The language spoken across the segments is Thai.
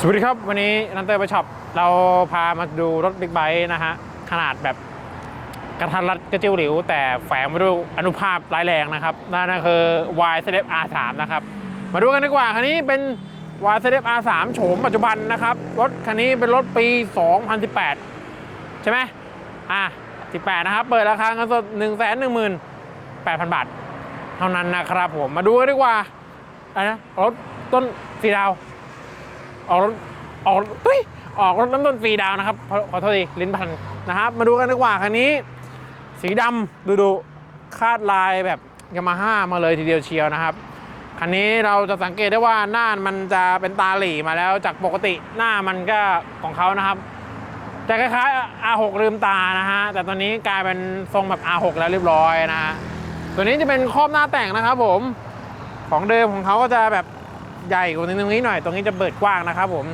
สวัสดีครับ วันนี้นันเตอร์ไปช็อปเราพามาดูรถบิ๊กไบค์นะฮะ ขนาดแบบกระทันรัดกระจิ้วหลิว แต่แฝงมาด้วยอนุภาพร้ายแรงนะครับ นั่นคือ Y c f R3 นะครับ มาดูกันดีกว่าคันนี้เป็น Y c f R3 โฉมปัจจุบันนะครับ รถคันนี้เป็นรถปี 2018 ใช่ไหมอะ 18 นะครับ เปิดราคาเงินสด 1 1 8 0 0 0 บาท เท่านั้นนะครับผมมาดูกันดีกว่าอะไรนะรถต้นสีดาว ออกรถออกเฮ้ยออกรถน้ำต้นฟรีดาวนะครับ ขอโทษทีลิ้นพันนะครับ มาดูกันดีกว่าคันนี้ สีดำดูดูคาดลายแบบยามาฮ่ามาเลยทีเดียวเชียวนะครับคันนี้เราจะสังเกตได้ว่าหน้ามันจะเป็นตาหลีมาแล้วจากปกติหน้ามันก็ของเขานะครับจะคล้ายๆ R6 ลืมตานะฮะแต่ตอนนี้กลายเป็นทรงแบบ R6 แล้วเรียบร้อยนะฮะตัวนี้จะเป็นครอบหน้าแต่งนะครับผมของเดิมของเขาก็จะแบบ ใหญ่กว่าตรงนี้หน่อย ตรงนี้จะเปิดกว้างนะครับผม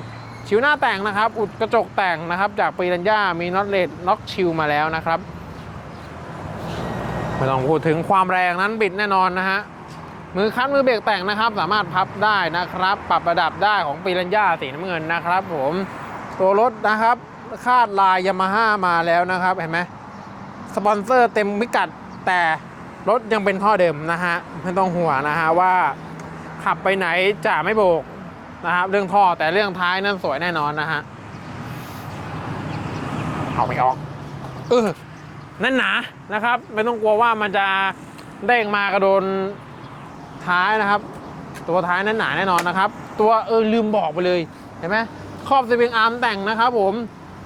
ชิวหน้าแต่งนะครับ อุดกระจกแต่งนะครับ จากปีรัญญามีน็อตเลดล็อกชิวมาแล้วนะครับไม่ต้องพูดถึงความแรงนั้นบิดแน่นอนนะฮะ มือคัดมือเบรกแต่งนะครับ สามารถพับได้นะครับ ปรับระดับได้ของปีรัญญาสีน้ำเงินนะครับ ผม ตัวรถนะครับ คาดลายยามาฮ่ามาแล้วนะครับเห็นไหมสปอนเซอร์เต็มพิกัดแต่รถยังเป็นท่อเดิมนะฮะ ไม่ต้องห่วงนะฮะว่า ขับไปไหนจะไม่โบกนะครับ เรื่องท่อแต่เรื่องท้ายนั้นสวยแน่นอนนะฮะเอาไม่ออกเออนั่นหนานะครับ ไม่ต้องกลัวว่ามันจะเด้งมากระโดนท้ายนะครับ ตัวท้ายนั้นหนาแน่นอนนะครับ ตัวเออลืมบอกไปเลยเห็นไหมครอบสปริงอาร์มแต่งนะครับ ผม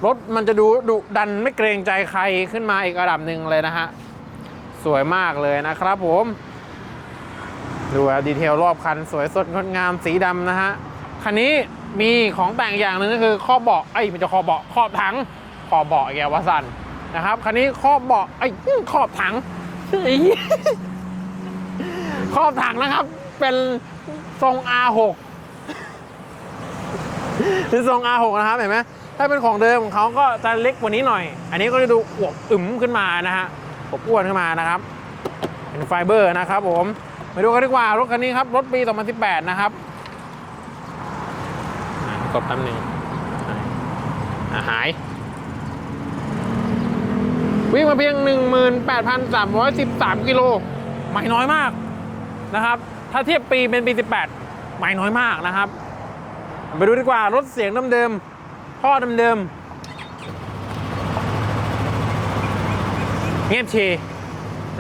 รถมันจะดูดุดันไม่เกรงใจใครขึ้นมาอีกระดับหนึ่งเลยนะฮะสวยมากเลยนะครับผม ดูดีเทลรอบคันสวยสดงดงามสีดำนะฮะ คันนี้มีของแต่งอย่างหนึ่งก็คือครอบเบาะไอ้มันจะครอบเบาะครอบถังครอบเบาะแกวาสันนะครับคันนี้ครอบเบาะไอ้ขอบถังขอบถังนะครับ เป็นทรง R6 เป็นทรง R6 นะครับเห็นไหมถ้าเป็นของเดิมของเขาก็จะเล็กกว่านี้หน่อย อันนี้ก็จะดูอวบอึมขึ้นมานะฮะอวบอ้วนขึ้นมานะครับ เป็นไฟเบอร์นะครับผม มาดูกันดีกว่ารถคันนี้ครับรถปี 2018 นะครับอะกดแป๊บหนึงอะหาย วิ่งมาเพียง 18,313 กิโลไม่น้อยมากนะครับ ถ้าเทียบปีเป็นปี 18 ไม่น้อยมากนะครับ ไปดูดีกว่ารถเสียงเดิมๆท่อเดิมๆเงียบชี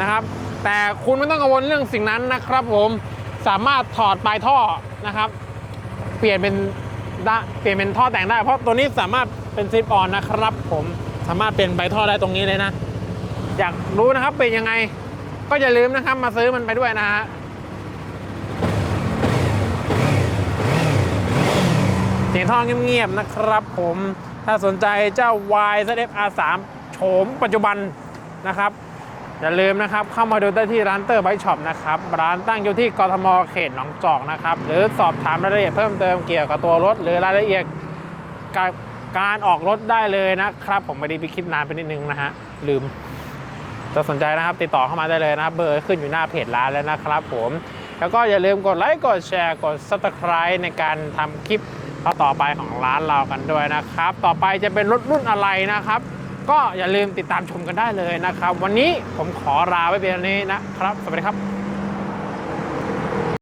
นะครับ แต่คุณไม่ต้องกังวลเรื่องสิ่งนั้นนะครับผมสามารถถอดปลายท่อนะครับ เปลี่ยนเป็นได้เปลี่ยนเป็นท่อแต่งได้ เพราะตัวนี้สามารถเป็นซิปออนนะครับ ผมสามารถเปลี่ยนใบท่อได้ตรงนี้เลยนะ อยากรู้นะครับเป็นยังไง ก็อย่าลืมนะครับมาซื้อมันไปด้วยนะฮะเสียงท่อเงียบๆนะครับ ผมถ้าสนใจเจ้า Y Z F R 3 โฉมปัจจุบันนะครับ อย่าลืมนะครับ เข้ามาดูได้ที่ร้านเตอร์ไบช็อปนะครับ ร้านตั้งอยู่ที่กทมเขตหนองจอกนะครับ หรือสอบถามรายละเอียดเพิ่มเติมเกี่ยวกับตัวรถ หรือรายละเอียดการการออกรถได้เลยนะครับ ผมไม่ได้ไปคิดนานไปนิดนึงนะฮะลืมถ้าสนใจนะครับติดต่อเข้ามาได้เลยนะครับเบอร์ขึ้นอยู่หน้าเพจร้านแล้วนะครับ ผม แล้วก็อย่าลืมกดไลค์กดแชร์กด subscribe ในการทำคลิปต่อไปของร้านเรากันด้วยนะครับ ต่อไปจะเป็นรถรุ่นอะไรนะครับ ก็อย่าลืมติดตามชมกันได้เลยนะครับ วันนี้ผมขอลาไว้เพียงนี้นะครับ สวัสดีครับ